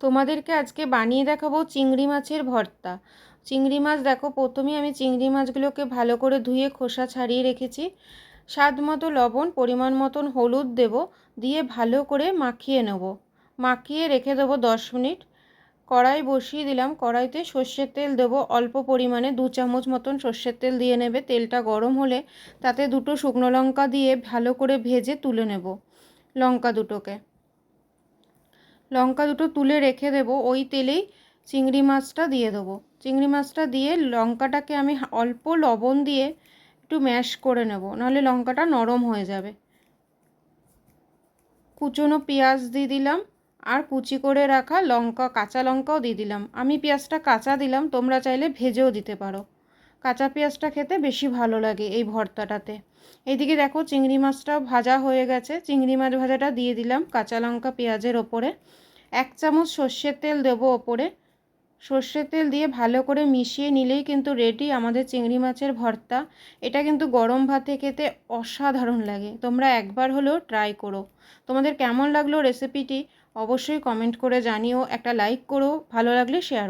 তোমাদেরকে আজকে বানিয়ে দেখাবো চিংড়ি মাছের ভর্তা। চিংড়ি মাছ দেখো প্রথমেই আমি চিংড়ি মাছগুলোকে ভালো করে ধুয়ে খোসা ছাড়িয়ে রেখেছি। স্বাদ মতো লবণ, পরিমাণ মতন হলুদ দেব, দিয়ে ভালো করে মাখিয়ে নেব। মাখিয়ে রেখে দেবো দশ মিনিট। কড়াই বসিয়ে দিলাম। কড়াইতে সর্ষের তেল দেবো। অল্প পরিমাণে দু চামচ মতন সর্ষের তেল দিয়ে নেবে। তেলটা গরম হলে তাতে দুটো শুকনো লঙ্কা দিয়ে ভালো করে ভেজে তুলে নেব লঙ্কা দুটোকে। লঙ্কা দুটো তুলে রেখে দেব, ওই তেলেই চিংড়ি মাছটা দিয়ে দেবো। চিংড়ি মাছটা দিয়ে লঙ্কাটাকে আমি অল্প লবণ দিয়ে একটু ম্যাশ করে নেব, নাহলে লঙ্কাটা নরম হয়ে যাবে। কুচনো পেঁয়াজ দিয়ে দিলাম, আর কুচি করে রাখা লঙ্কা, কাঁচা লঙ্কাও দিয়ে দিলাম। আমি পেঁয়াজটা কাঁচা দিলাম, তোমরা চাইলে ভেজেও দিতে পারো। কাঁচা পেঁয়াজটা খেতে বেশি ভালো লাগে এই ভর্তাটাতে। এইদিকে দেখো চিংড়ি মাছটাও ভাজা হয়ে গেছে। চিংড়ি মাছ ভাজাটা দিয়ে দিলাম কাঁচা লঙ্কা পেঁয়াজের ওপরে। এক চামচ সর্ষের তেল দেবো ওপরে। সর্ষের তেল দিয়ে ভালো করে মিশিয়ে নিলেই কিন্তু রেডি আমাদের চিংড়ি মাছের ভর্তা। এটা কিন্তু গরম ভাতে খেতে অসাধারণ লাগে। তোমরা একবার হলেও ট্রাই করো। তোমাদের কেমন লাগল রেসিপিটি অবশ্যই কমেন্ট করে জানিও। একটা লাইক করো, ভালো লাগলে শেয়ার